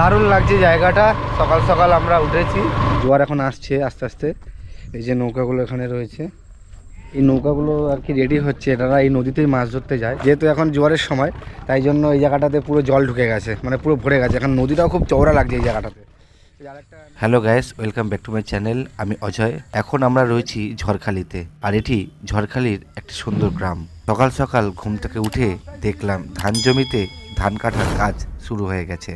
দারুণ লাগছে জায়গাটা। সকাল সকাল আমরা উঠেছি। জোয়ার এখন আসছে আস্তে আস্তে। এই যে নৌকাগুলো এখানে রয়েছে। এই নৌকাগুলো আর কি রেডি হচ্ছে। এনারা এই নদীতেই মাছ ধরতে যায়। যেহেতু এখন জোয়ারের সময়, তাই জন্য এই জায়গাটাতে পুরো জল ঢুকে গেছে। মানে পুরো ভরে গেছে। এখন নদীটাও খুব চওড়া লাগছে এই জায়গাটাতে। Hello guys welcome back to my channel আমি অজয়। এখন আমরা রয়েছি ঝড়খালিতে। আর এটি ঝড়খালির একটি সুন্দর গ্রাম। সকাল সকাল ঘুম থেকে উঠে দেখলাম ধান জমিতে ধান কাটার কাজ শুরু হয়ে গেছে।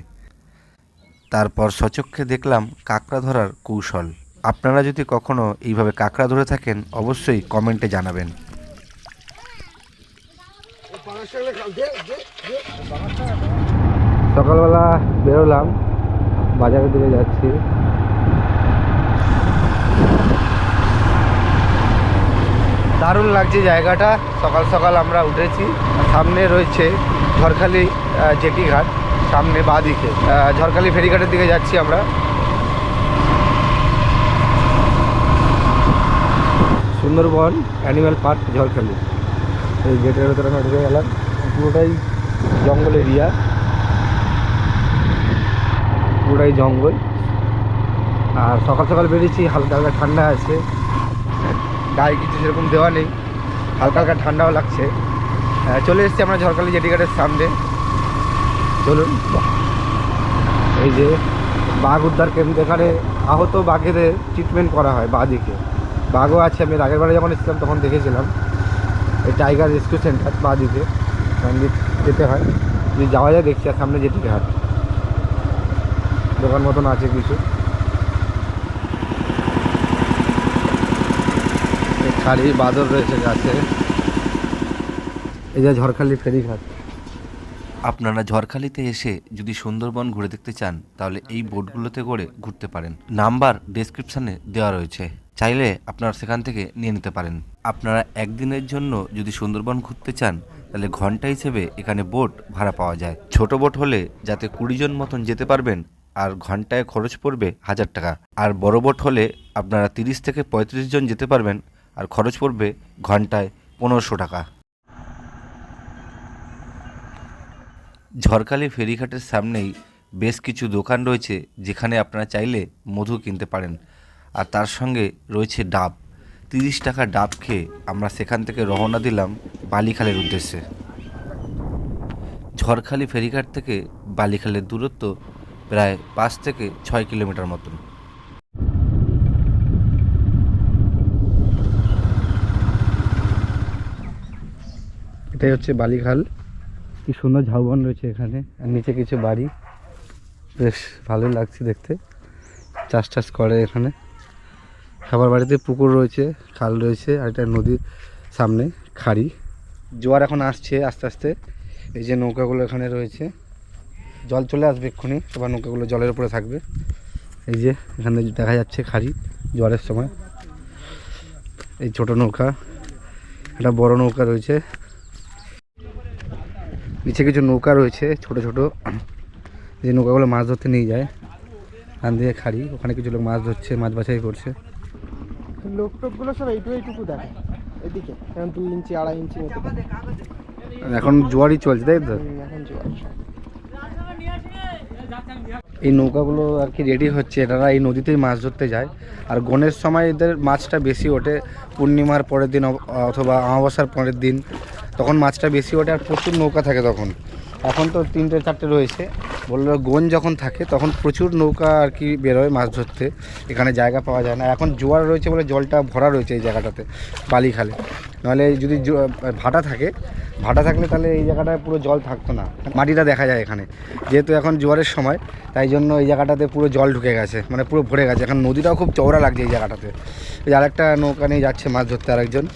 তারপর সচক্ষে দেখলাম কাঁকড়া ধরার কৌশল। আপনারা যদি কখনো এইভাবে কাঁকড়া ধরে থাকেন অবশ্যই কমেন্টে জানাবেন। সকালবেলা বেরোলাম বাজারের দিকে যাচ্ছি। দারুণ লাগছে জায়গাটা। সকাল সকাল আমরা উঠেছি সামনে রয়েছে আহ, জেটি ঘাট। সামনে বাঁ দিকে। ঝড়খালি ফেরিঘাটের দিকে যাচ্ছি আমরা। Sundarban animal park, Jharkhali. এই গেটের ভেতরে আমরা ঢুকে গেলাম। পুরোটাই জঙ্গল এরিয়া। পুরোটাই জঙ্গল। আর সকাল সকাল বেরিয়েছি, হালকা হালকা ঠান্ডা আছে। গায়ে কিছু সেরকম দেওয়া নেই। হালকা হালকা ঠান্ডাও লাগছে। চলে এসেছি আমরা ঝড়খালি জেটিঘাটের সামনে। চলুন এই যে বাঘ উদ্ধার কেন্দ্র, এখানে আহত বাঘেদের ট্রিটমেন্ট করা হয় বাঁদিকে বাঘও আছে, আমি আগের বারে যখন এসেছিলাম তখন দেখেছিলাম। এই টাইগার রেস্কিউ সেন্টার বাঁদিকে যেতে হয়। যদি যাওয়া যায়, দেখছি আর সামনে জেটি ঘাট দোকান মতন আছে কিছু। খালি বাদর রয়েছে গাছে। এই যে ঝড়খালি ফেরি ফেরিঘাট। আপনারা ঝড়খালিতে এসে যদি সুন্দরবন ঘুরে দেখতে চান, তাহলে এই বোটগুলোতে করে ঘুরতে পারেন। নাম্বার ডেসক্রিপশানে দেওয়া রয়েছে। চাইলে আপনারা সেখান থেকে নিয়ে নিতে পারেন। আপনারা একদিনের জন্য যদি সুন্দরবন ঘুরতে চান, তাহলে ঘণ্টা হিসেবে এখানে বোট ভাড়া পাওয়া যায়। ছোট বোট হলে যাতে কুড়ি জন মতন যেতে পারবেন, আর ঘন্টায় খরচ পড়বে হাজার টাকা। আর বড় বোট হলে আপনারা তিরিশ থেকে পঁয়ত্রিশ জন যেতে পারবেন, আর খরচ পড়বে ঘন্টায় পনেরোশো টাকা। ঝড়খালি ফেরিঘাটের সামনেই বেশ কিছু দোকান রয়েছে যেখানে আপনারা চাইলে মধু কিনতে পারেন। আর তার সঙ্গে রয়েছে ডাব। তিরিশ টাকা ডাব খেয়ে আমরা সেখান থেকে রওনা দিলাম বালিখালের উদ্দেশ্যে। ঝড়খালি ফেরিঘাট থেকে বালিখালের দূরত্ব প্রায় পাঁচ থেকে ছয় কিলোমিটার মতন। এটাই হচ্ছে বালিখাল। কি সুন্দর ঝাউবন রয়েছে এখানে। আর নিচে কিছু বাড়ি। বেশ ভালোই লাগছে দেখতে। চাষ টাস করে এখানে। খাবার বাড়িতে পুকুর রয়েছে, খাল রয়েছে, আর এটা নদীর সামনে খাড়ি। জোয়ার এখন আসছে আস্তে আস্তে। এই যে নৌকাগুলো এখানে রয়েছে। জল চলে আসবে এক্ষুনি, এবার নৌকাগুলো জলের উপরে থাকবে। এই যে এখানে দেখা যাচ্ছে খাড়ি জোয়ারের সময়। এই ছোট নৌকা, একটা বড় নৌকা রয়েছে। নিচে কিছু নৌকা রয়েছে ছোট ছোট। যে নৌকাগুলো মাছ ধরতে নিয়ে যায় এখান দিয়ে খাড়ি ওখানে কিছু লোক মাছ ধরছে মাছ বাছাই করছে। লোক টোকগুলো সব এইটু এইটুকু দেখে এদিকে এখন দুই ইঞ্চি আড়াই ইঞ্চি মতো। এখন জোয়ারই চলছে তাই তো? এখন জোয়ার এই নৌকাগুলো আর কি রেডি হচ্ছে এনারা এই নদীতেই মাছ ধরতে যায়। আর গণের সময় এদের মাছটা বেশি ওঠে পূর্ণিমার পরের দিন অথবা অমাবস্যার পরের দিন। তখন মাছটা বেশি ওঠে আর প্রচুর নৌকা থাকে তখন। এখন তো তিনটে, চারটে রয়েছে। বলল গন যখন থাকে, তখন প্রচুর নৌকা আর কি বেরোয় মাছ ধরতে। এখানে জায়গা পাওয়া যায় না। এখন জোয়ার রয়েছে বলে জলটা ভরা রয়েছে এই জায়গাটাতে, বালিখালে। নাহলে যদি ভাটা থাকে, ভাটা থাকলে তাহলে এই জায়গাটায় পুরো জল থাকতো না। মাটিটা দেখা যায় এখানে। যেহেতু এখন জোয়ারের সময়, তাই জন্য এই জায়গাটাতে পুরো জল ঢুকে গেছে মানে পুরো ভরে গেছে। এখন নদীটাও খুব চওড়া লাগছে এই জায়গাটাতে। যে আরেকটা নৌকা নিয়ে যাচ্ছে মাছ ধরতে আরেকজন।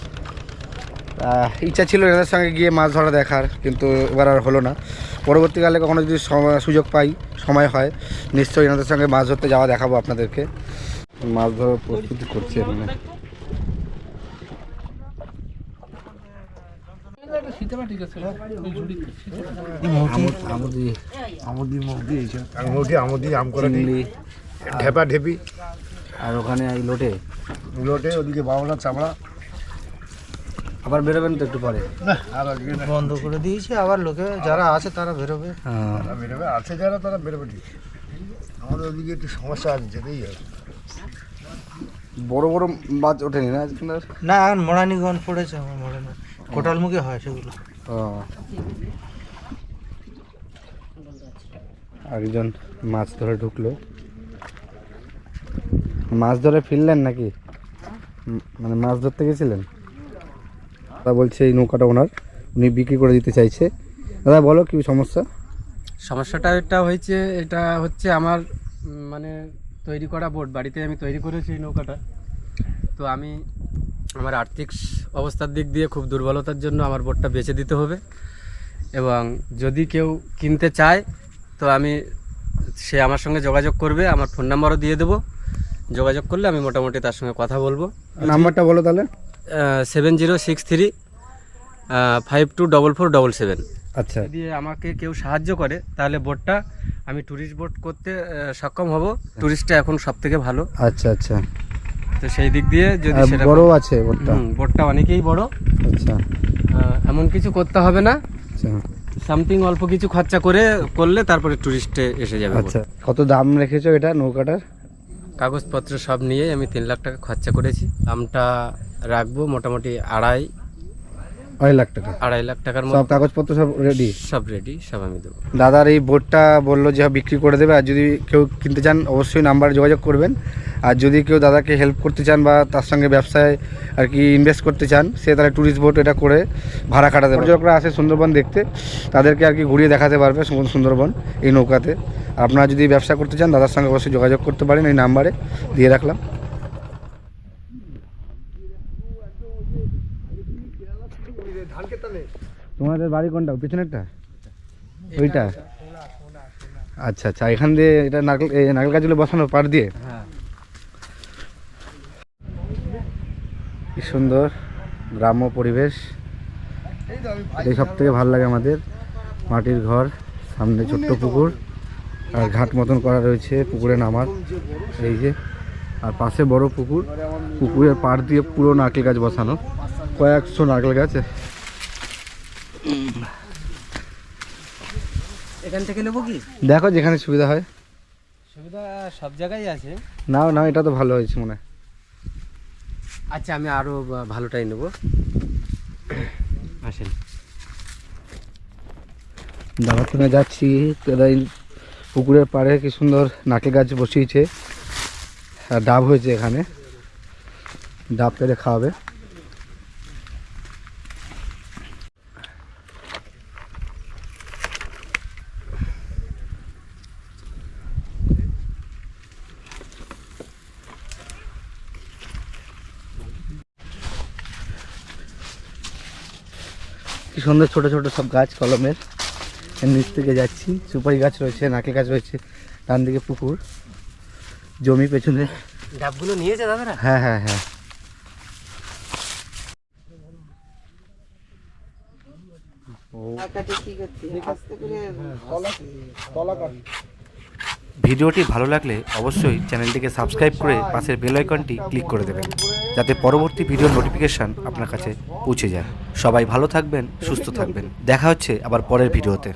ইচ্ছা ছিল এনাদের সঙ্গে গিয়ে মাছ ধরা দেখার কিন্তু এবার আর হলো না। পরবর্তীকালে কখনো যদি সময়- সুযোগ পাই সময় হয় নিশ্চয়ই এনাদের সঙ্গে মাছ ধরতে যাওয়া দেখাবো আপনাদেরকে। মাছ ধরার প্রস্তুতি করছে এখানে। আমুদি আমদি মুগদি এইসব আঙুঠি আমদি আম করে দিই চিংড়ি ঢেপি আর ওখানে এই লোটে। লোটে ওদিকে বাউলা চামড়া। আবার বেরোবেন তো একটু পরে। না আর আজকে বন্ধ করে দিয়েছি আবার লোকে যারা আছে তারা বেরোবে। হ্যাঁ। বেরোবে আছে যারা তারা বেরোবে ঠিক। আমাদের ওদিকে একটু সমস্যা আছে যেতেই হবে বড় বড় মাছ ওঠেনি না আজকে না এখন মরানিগণ পড়েছে আমার মরানি কোটালমুখী হয় সেগুলো। ও। একজন মাছ ধরে ঢুকলো। মাছ ধরে ফিরলেন নাকি? মানে মাছ ধরতে গেছিলেন? দাদা বলছে এই নৌকাটা ওনার উনি বিক্রি করে দিতে চাইছে। দাদা বলো কি সমস্যা? সমস্যাটা এটা হয়েছে এটা হচ্ছে আমার মানে তৈরি করা বোট বাড়িতে আমি তৈরি করেছি এই নৌকাটা। তো আমি আমার আর্থিক অবস্থার দিক দিয়ে খুব দুর্বলতার জন্য আমার বোটটা বেচে দিতে হবে। এবং যদি কেউ কিনতে চায় তো আমি সে আমার সঙ্গে যোগাযোগ করবে আমার ফোন নাম্বারও দিয়ে দেবো। যোগাযোগ করলে আমি মোটামুটি তার সঙ্গে কথা বলব। নাম্বারটা বলো তাহলে। Seven zero six three five two double four double seven আচ্ছা। যদি আমাকে কেউ সাহায্য করে তাহলে বোটটা আমি ট্যুরিস্ট বোট করতে সক্ষম হব। ট্যুরিস্টটা এখন সব থেকে ভালো। আচ্ছা আচ্ছা। তো সেই দিক দিয়ে যদি সেটা বড় আছে বোটটা অনেকেই বড়। আচ্ছা। এমন কিছু করতে হবে না। আচ্ছা। সামথিং অল্প কিছু খরচা করে করলে তারপরে ট্যুরিস্টে এসে যাবে আচ্ছা। কত দাম রেখেছো এটা নৌকাটার? কাগজপত্র সব নিয়ে আমি তিন লাখ টাকা খরচা করেছি। দামটা রাখব মোটামুটি আড়াই আড়াই লাখ টাকা। আড়াই লাখ টাকার সব কাগজপত্র সব রেডি সব রেডি সব আমি দেবো। দাদার এই বোটটা বলল যে বিক্রি করে দেবে আর যদি কেউ কিনতে চান অবশ্যই নাম্বারে যোগাযোগ করবেন। আর যদি কেউ দাদাকে হেল্প করতে চান বা তার সঙ্গে ব্যবসায় আর কি ইনভেস্ট করতে চান সে তাহলে ট্যুরিস্ট বোট এটা করে ভাড়া কাটাতে পারে পর্যটকরা আসে সুন্দরবন দেখতে তাদেরকে আর কি ঘুরিয়ে দেখাতে পারবে সুন্দর- সুন্দরবন এই নৌকাতে। আপনারা যদি ব্যবসা করতে চান দাদার সঙ্গে অবশ্যই যোগাযোগ করতে পারেন এই নাম্বারে দিয়ে রাখলাম। তোমাদের বাড়ি কোনটা? পিছনেরটা ওইটা? আচ্ছা আচ্ছা এখান দিয়ে এটা নারকেল এই নারকেল গাছগুলো বসানো পার দিয়ে? হ্যাঁ। কি সুন্দর গ্রাম্য পরিবেশ। এই সব থেকে ভালো লাগে আমাদের। মাটির ঘর সামনে ছোট্ট পুকুর। আর ঘাট মতন করা রয়েছে পুকুরে নামার। এই যে আর পাশে বড় পুকুর। পুকুরের পাড় দিয়ে পুরো নারকেল গাছ বসানো। কয়েকশো নারকেল গাছ এখান থেকে নেব কি? দেখো যেখানে সুবিধা হয়। সুবিধা সব জায়গায় আছে। নাও নাও এটা তো ভালো হয়েছে মনে হয়। আচ্ছা আমি আরও ভালোটাই নেব। আসেন। দাদার সঙ্গে যাচ্ছি। দাদা এই পুকুরের পাড়ে কি সুন্দর নারকেল গাছ বসিয়েছে। আর ডাব হয়েছে এখানে। ডাব পেরে খাওয়াবে। কি সুন্দর ছোট ছোট সব গাছ কলমের। নিচ থেকে যাচ্ছি। সুপারি গাছ রয়েছে নাকে গাছ রয়েছে ডান দিকে পুকুর। জমি পেছনে। ডাবগুলো নিয়েছে দাদারা? হ্যাঁ হ্যাঁ হ্যাঁ। ভিডিওটি ভালো লাগলে অবশ্যই চ্যানেলটিকে সাবস্ক্রাইব করে পাশের বেল আইকনটি ক্লিক করে দেবেন, যাতে পরবর্তী ভিডিওর নোটিফিকেশন আপনার কাছে পৌঁছে যায়। সবাই ভালো থাকবেন, সুস্থ থাকবেন। দেখা হচ্ছে আবার পরের ভিডিওতে।